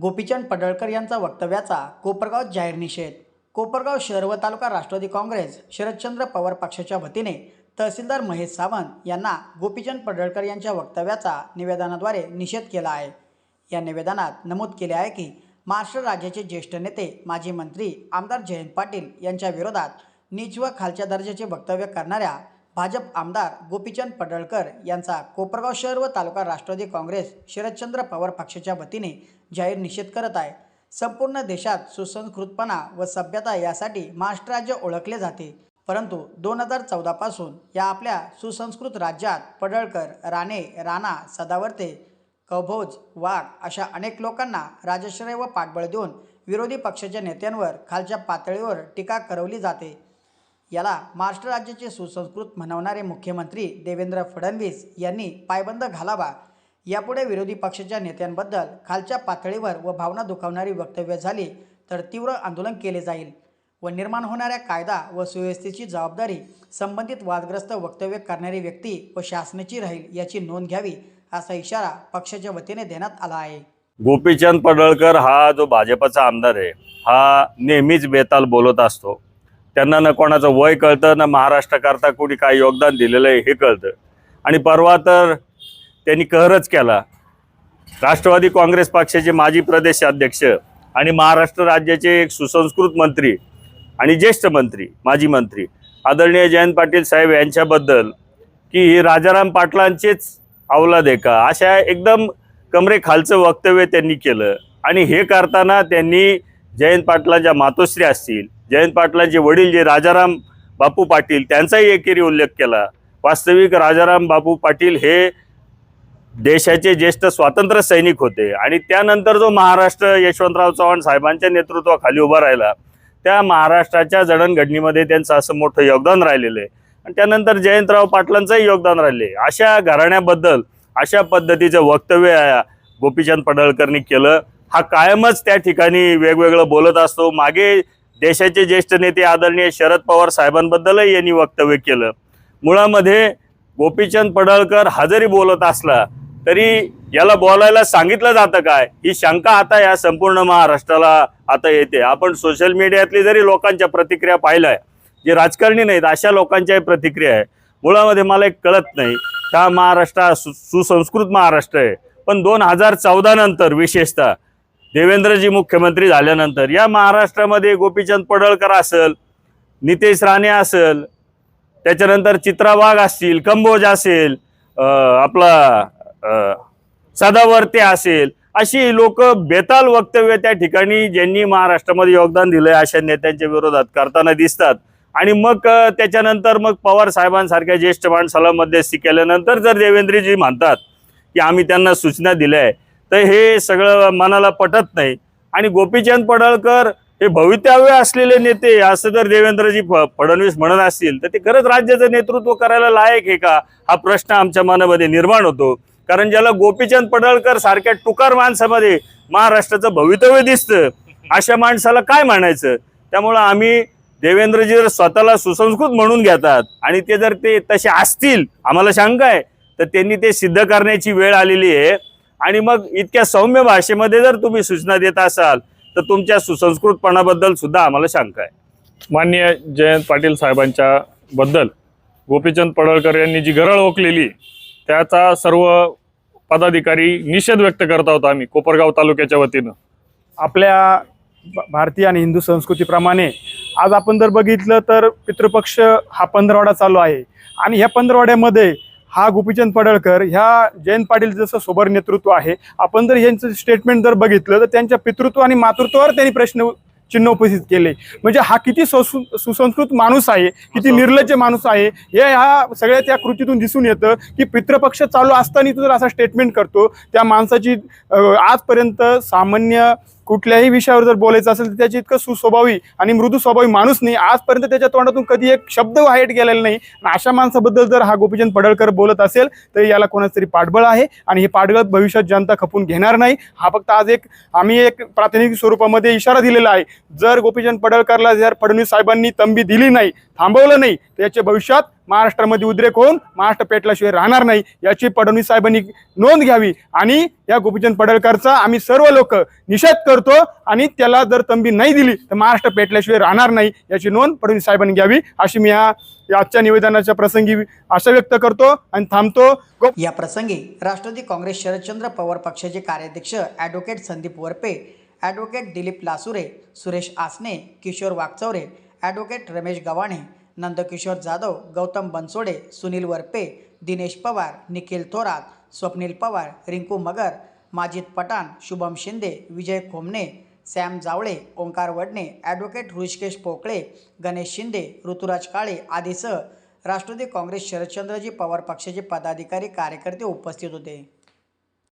गोपीचंद पडळकर यांचा वक्तव्याचा कोपरगाव जाहीर निषेध. कोपरगाव शहर व तालुका राष्ट्रवादी काँग्रेस शरदचंद्र पवार पक्षाच्या वतीने तहसीलदार महेश सावंत यांना गोपीचंद पडळकर यांच्या वक्तव्याचा निवेदनाद्वारे निषेध केला आहे. या निवेदनात नमूद केले आहे की महाराष्ट्र राज्याचे ज्येष्ठ नेते माजी मंत्री आमदार जयंत पाटील यांच्या विरोधात नीच व खालच्या दर्जाचे वक्तव्य करणाऱ्या भाजप आमदार गोपीचंद पडळकर यांचा कोपरगाव शहर व तालुका राष्ट्रवादी काँग्रेस शरदचंद्र पवार पक्षाच्या वतीने जाहीर निषेध करत आहे. संपूर्ण देशात सुसंस्कृतपणा व सभ्यता यासाठी महाराष्ट्र राज्य ओळखले जाते. परंतु दोन हजार चौदापासून या आपल्या सुसंस्कृत राज्यात पडळकर राणे राणा सदावर्ते कभोज वाघ अशा अनेक लोकांना राजश्रय व पाठबळ देऊन विरोधी पक्षाच्या नेत्यांवर खालच्या पातळीवर टीका करवली जाते. याला महाराष्ट्र राज्याचे सुसंस्कृत म्हणवणारे मुख्यमंत्री देवेंद्र फडणवीस यांनी पायबंद घालावा. यापुढे विरोधी पक्षाच्या नेत्यांबद्दल खालच्या पातळीवर व भावना दुखावणारी वक्तव्य झाली तर तीव्र आंदोलन केले जाईल व निर्माण होणाऱ्या कायदा व सुव्यवस्थेची जबाबदारी संबंधित वादग्रस्त वक्तव्य करणारी व्यक्ती व शासनाची राहील याची नोंद घ्यावी असा इशारा पक्षाच्या वतीने देण्यात आला आहे. गोपीचंद पडळकर हा जो भाजपचा आमदार आहे हा नेहमीच बेताल बोलत असतो. त्यांना ना कोणाचं वय कळतं ना महाराष्ट्राकरता कोणी काय योगदान दिलेलं आहे हे कळतं. आणि परवा तर त्यांनी कहरच केला. राष्ट्रवादी काँग्रेस पक्षाचे माजी प्रदेश अध्यक्ष आणि महाराष्ट्र राज्याचे एक सुसंस्कृत मंत्री आणि ज्येष्ठ मंत्री माजी मंत्री आदरणीय जयंत पाटील साहेब यांच्याबद्दल की हे राजाराम पाटलांचेच अवलाद आहे का अशा एकदम कमरे खालचं वक्तव्य त्यांनी केलं. आणि हे करताना त्यांनी जयंत पाटलांच्या मातोश्री असतील जयंत पाटलांचे वडील जे राजाराम बापू पाटील त्यांचाही एकेरी उल्लेख केला. वास्तविक राजाराम बापू पाटील हे देशाचे ज्येष्ठ स्वातंत्र्य सैनिक होते आणि त्यानंतर जो महाराष्ट्र यशवंतराव चव्हाण साहेबांच्या नेतृत्वाखाली उभा राहिला त्या महाराष्ट्राच्या जडणघडणीमध्ये त्यांचं असं मोठं योगदान राहिलेलं आहे. आणि त्यानंतर जयंतराव पाटलांचंही योगदान राहिले अशा घराण्याबद्दल अशा पद्धतीचं वक्तव्य गोपीचंद पडळकरनी केलं. हा कायमच त्या ठिकाणी वेगवेगळं बोलत असतो. मागे देशाचे ज्येष्ठ नेते आदरणीय शरद पवार साहेबांबद्दलही यांनी वक्तव्य केलं. मुळामध्ये गोपीचंद पडळकर हा जरी बोलत असला तरी याला बोलायला सांगितलं जातं काय? ही शंका आता या संपूर्ण महाराष्ट्राला आता येते. आपण सोशल मीडियातली जरी लोकांच्या प्रतिक्रिया पाहिल्या जे राजकारणी नाहीत अशा लोकांच्याही प्रतिक्रिया आहे. मुळामध्ये मला एक कळत नाही का महाराष्ट्र हा सु सुसंस्कृत महाराष्ट्र आहे. पण दोन हजार चौदा नंतर विशेषतः देवेंद्रजी मुख्यमंत्री झाल्यानंतर या महाराष्ट्रामध्ये गोपीचंद पडळकर असेल नितेश राणे असेल त्याच्यानंतर चित्रा वाघ असतील कंबोज असेल आपला सदावर्ते असेल अशी लोक बेताल वक्तव्य त्या ठिकाणी ज्यांनी महाराष्ट्रामध्ये योगदान दिलंय अशा नेत्यांच्या विरोधात करताना दिसतात. आणि मग त्याच्यानंतर मग पवार साहेबांसारख्या ज्येष्ठ माणसाला मध्यस्थी केल्यानंतर जर देवेंद्रजी म्हणतात की आम्ही त्यांना सूचना दिल्या आहे तर हे सगळं मनाला पटत नाही. आणि गोपीचंद पडळकर हे भवितव्य असलेले नेते असं जर देवेंद्रजी फ- फडणवीस म्हणत असतील तर ते खरंच राज्याचं नेतृत्व करायला लायक आहे का? हा प्रश्न आमच्या मनामध्ये निर्माण होतो. कारण ज्याला गोपीचंद पडळकर सारख्या टुकार माणसामध्ये महाराष्ट्राचं भवितव्य दिसतं अशा माणसाला काय म्हणायचं? त्यामुळं आम्ही देवेंद्रजी जर स्वतःला सुसंस्कृत म्हणून घेतात आणि ते जर ते तसे असतील आम्हाला शंका आहे तर त्यांनी ते सिद्ध करण्याची वेळ आलेली आहे. आणि मग इतक्या सौम्य भाषेमध्ये जर तुम्ही सूचना देत असाल तर तुमच्या सुसंस्कृतपणाबद्दल सुद्धा आम्हाला शंका आहे. माननीय जयंत पाटील साहेबांच्या बद्दल गोपीचंद पडळकर यांनी जी गरळ ओकलेली त्याचा सर्व पदाधिकारी निषेध व्यक्त करत आहोत आम्ही कोपरगाव तालुक्याच्या वतीनं. आपल्या भारतीय आणि हिंदू संस्कृतीप्रमाणे आज आपण जर बघितलं तर पितृपक्ष हा पंधरवाडा चालू आहे. आणि ह्या पंधरवाड्यामध्ये हा गोपीचंद पडळकर ह्या जयंत पाटील जसं सोबर नेतृत्व आहे आपण जर यांचं स्टेटमेंट जर बघितलं तर त्यांच्या पितृत्व आणि मातृत्वावर त्यांनी प्रश्न चिन्ह उपस्थित केले. म्हणजे हा किती सुसु- सुसंस्कृत माणूस आहे किती निर्लज्ज माणूस आहे हे ह्या सगळ्या त्या कृतीतून दिसून येतं की पितृपक्ष चालू असताना तो जर असा स्टेटमेंट करतो त्या माणसाची आजपर्यंत सामान्य कुठल्याही विषयावर जर बोलायचं असेल तर त्याची इतकं सुस्वभावी आणि मृदू स्वभावी माणूस नाही. आजपर्यंत त्याच्या तोंडातून कधी एक शब्द वाईट गेलेला नाही. अशा माणसाबद्दल जर हा गोपीचंद पडळकर बोलत असेल तर याला कोणाचं तरी पाठबळ आहे आणि हे पाठबळ भविष्यात जनता खपून घेणार नाही. हा फक्त आज एक आम्ही एक प्रातिनिधिक स्वरूपामध्ये इशारा दिलेला आहे. जर गोपीचंद पडळकरला जर फडणवीस साहेबांनी तंबी दिली नाही थांबवलं नाही तर याच्या भविष्यात महाराष्ट्रामध्ये उद्रेक होऊन महाराष्ट्र पेटल्याशिवाय राहणार नाही. याची फडणवीस साहेबांनी नोंद घ्यावी आणि या गोपीचंद पडळकरचा आम्ही सर्व लोक निषेध करतो आणि त्याला जर तंबी नाही दिली तर महाराष्ट्र पेटल्याशिवाय राहणार नाही याची नोंद फडणवीस साहेबांनी घ्यावी. अशी मी ह्या आजच्या निवेदनाच्या प्रसंगी आशा व्यक्त करतो आणि थांबतो. या प्रसंगी राष्ट्रवादी काँग्रेस शरदचंद्र पवार पक्षाचे कार्याध्यक्ष advocate Sandeep Warpe advocate Dilip Lasure Suresh Asane Kishor Wagchaure advocate Ramesh Gavhane Nandkishor Jadhav Gautam Bansode Sunil Warpe Dinesh Pawar Nikhil Thorat Swapnil Pawar Rinku Magar Majid Pathan Shubham Shinde Vijay Khomane Sam Jawale Omkar Wadane advocate Rushikesh Pokale Ganesh Shinde Ruturaj Kale आदीसह Rashtrawadi Congress Sharadchandraji Pawar पक्षाचे पदाधिकारी कार्यकर्ते उपस्थित होते.